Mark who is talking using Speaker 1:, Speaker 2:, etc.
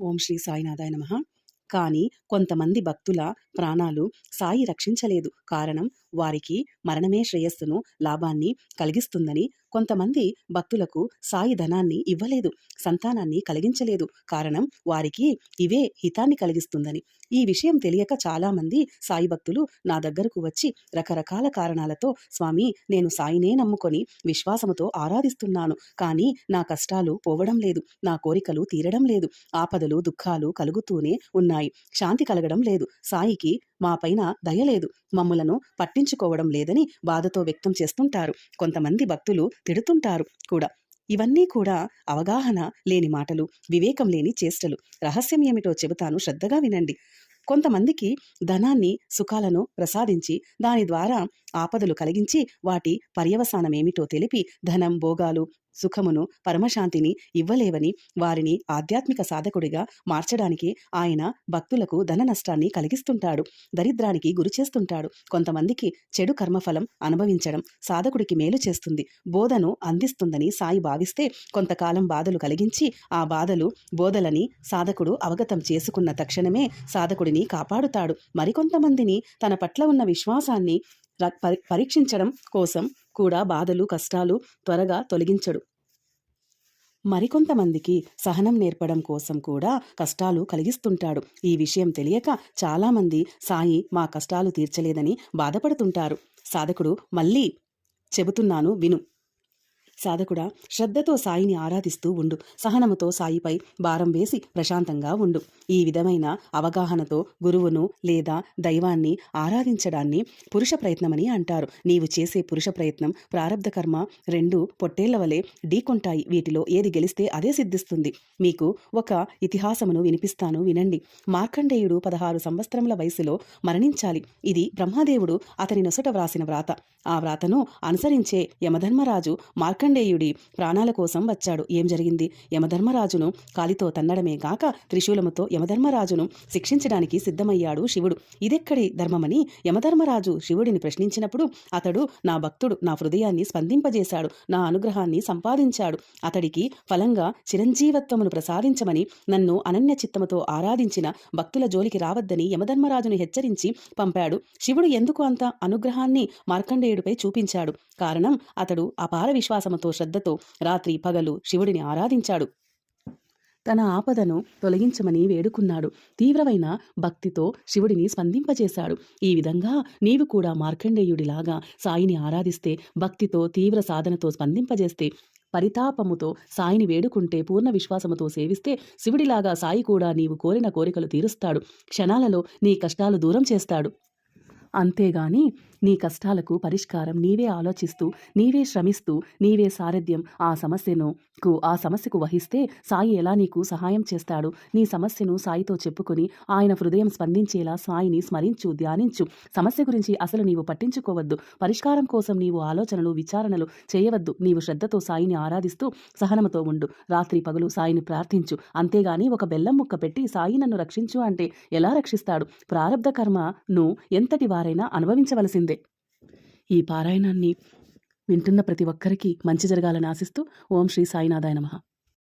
Speaker 1: ఓం శ్రీ సాయినాథాయ నమ. కానీ కొంతమంది భక్తుల ప్రాణాలు సాయి రక్షించలేదు. కారణం వారికి మరణమే శ్రేయస్సును లాభాన్ని కలిగిస్తుందని కొంతమంది భక్తులకు సాయి ధనాన్ని ఇవ్వలేదు సంతానాన్ని కలిగించలేదు. కారణం వారికి ఇవే హితాన్ని కలిగిస్తుందని. ఈ విషయం తెలియక చాలామంది సాయి భక్తులు నా దగ్గరకు వచ్చి రకరకాల కారణాలతో స్వామి నేను సాయినే నమ్ముకొని విశ్వాసముతో ఆరాధిస్తున్నాను కానీ నా కష్టాలు పోవడం లేదు నా కోరికలు తీరడం లేదు ఆపదలు దుఃఖాలు కలుగుతూనే ఉన్నాయి శాంతి కలగడం లేదు సాయికి మా పైన దయలేదు మమ్ములను పట్టించుకోవడం లేదని బాధతో వ్యక్తం చేస్తుంటారు. కొంతమంది భక్తులు తిడుతుంటారు కూడా. ఇవన్నీ కూడా అవగాహన లేని మాటలు వివేకం లేని చేష్టలు. రహస్యం ఏమిటో చెబుతాను శ్రద్ధగా వినండి. కొంతమందికి ధనాన్ని సుఖాలను ప్రసాదించి దాని ద్వారా ఆపదలు కలిగించి వాటి పర్యవసానమేమిటో తెలిపి ధనం భోగాలు సుఖమును పరమశాంతిని ఇవ్వలేవని వారిని ఆధ్యాత్మిక సాధకుడిగా మార్చడానికి ఆయన భక్తులకు ధన నష్టాన్ని కలిగిస్తుంటాడు దరిద్రానికి గురి చేస్తుంటాడు. కొంతమందికి చెడు కర్మఫలం అనుభవించడం సాధకుడికి మేలు చేస్తుంది బోధను అందిస్తుందని సాయి భావిస్తే కొంతకాలం బాధలు కలిగించి ఆ బాధలు బోధలని సాధకుడు అవగతం చేసుకున్న తక్షణమే సాధకుడిని కాపాడుతాడు. మరికొంతమందిని తన పట్ల ఉన్న విశ్వాసాన్ని పరీక్షించడం కోసం కూడా బాధలు కష్టాలు త్వరగా తొలగించడు. మరికొంతమందికి సహనం నేర్పడం కోసం కూడా కష్టాలు కలిగిస్తుంటాడు. ఈ విషయం తెలియక చాలామంది సాయి మా కష్టాలు తీర్చలేదని బాధపడుతుంటారు. సాధకుడు మళ్ళీ చెబుతున్నాను విను. సాధకుడా శ్రద్ధతో సాయిని ఆరాధిస్తూ ఉండు. సహనముతో సాయిపై భారం వేసి ప్రశాంతంగా ఉండు. ఈ విధమైన అవగాహనతో గురువును లేదా దైవాన్ని ఆరాధించడాన్ని పురుష ప్రయత్నమని అంటారు. నీవు చేసే పురుష ప్రయత్నం ప్రారంధ కర్మ రెండు పొట్టేళ్ళ వలె ఢీకొంటాయి. వీటిలో ఏది గెలిస్తే అదే సిద్ధిస్తుంది. మీకు ఒక ఇతిహాసమును వినిపిస్తాను వినండి. మార్కండేయుడు పదహారు సంవత్సరముల వయసులో మరణించాలి. ఇది బ్రహ్మదేవుడు అతని నొసట వ్రాసిన వ్రాత. ఆ వ్రాతను అనుసరించే యమధర్మరాజు మార్కండ మార్కండేయుడి ప్రాణాల కోసం వచ్చాడు. ఏం జరిగింది? యమధర్మరాజును కాలితో తన్నడమే కాక త్రిశూలముతో యమధర్మరాజును శిక్షించడానికి సిద్ధమయ్యాడు శివుడు. ఇదెక్కడి ధర్మమని యమధర్మరాజు శివుడిని ప్రశ్నించినప్పుడు అతడు నా భక్తుడు నా హృదయాన్ని స్పందింపజేశాడు నా అనుగ్రహాన్ని సంపాదించాడు. అతడికి ఫలంగా చిరంజీవత్వమును ప్రసాదించమని నన్ను అనన్య చిత్తముతో ఆరాధించిన భక్తుల జోలికి రావద్దని యమధర్మరాజును హెచ్చరించి పంపాడు. శివుడు ఎందుకు అంత అనుగ్రహాన్ని మార్కండేయుడిపై చూపించాడు? కారణం అతడు అపార విశ్వాసము ప్రేమతో శ్రద్ధతో రాత్రి పగలు శివుడిని ఆరాధించాడు. తన ఆపదను తొలగించమని వేడుకున్నాడు. తీవ్రమైన భక్తితో శివుడిని స్పందింపజేశాడు ఈ విధంగా నీవు కూడా మార్కండేయుడిలాగా సాయిని ఆరాధిస్తే భక్తితో తీవ్ర సాధనతో స్పందింపజేస్తే పరితాపముతో సాయిని వేడుకుంటే పూర్ణ విశ్వాసముతో సేవిస్తే శివుడిలాగా సాయి కూడా నీవు కోరిన కోరికలు తీరుస్తాడు. క్షణాలలో నీ కష్టాలు దూరం చేస్తాడు. అంతేగాని నీ కష్టాలకు పరిష్కారం నీవే ఆలోచిస్తూ నీవే శ్రమిస్తూ నీవే సారథ్యం ఆ సమస్యను కు ఆ సమస్యకు వహిస్తే సాయి ఎలా నీకు సహాయం చేస్తాడు? నీ సమస్యను సాయితో చెప్పుకొని ఆయన హృదయం స్పందించేలా సాయిని స్మరించు ధ్యానించు. సమస్య గురించి అసలు నీవు పట్టించుకోవద్దు. పరిష్కారం కోసం నీవు ఆలోచనలు విచారణలు చేయవద్దు. నీవు శ్రద్ధతో సాయిని ఆరాధిస్తూ సహనముతో ఉండు. రాత్రి పగలు సాయిని ప్రార్థించు. అంతేగాని ఒక బెల్లం ముక్క పెట్టి సాయి నన్ను రక్షించు అంటే ఎలా రక్షిస్తాడు? ప్రారంధ కర్మను ఎంతటి వారైనా అనుభవించవలసింది. ఈ పారాయణాన్ని వింటున్న ప్రతి ఒక్కరికి మంచి జరగాలని ఆశిస్తూ ఓం శ్రీ సాయినాథాయ నమః.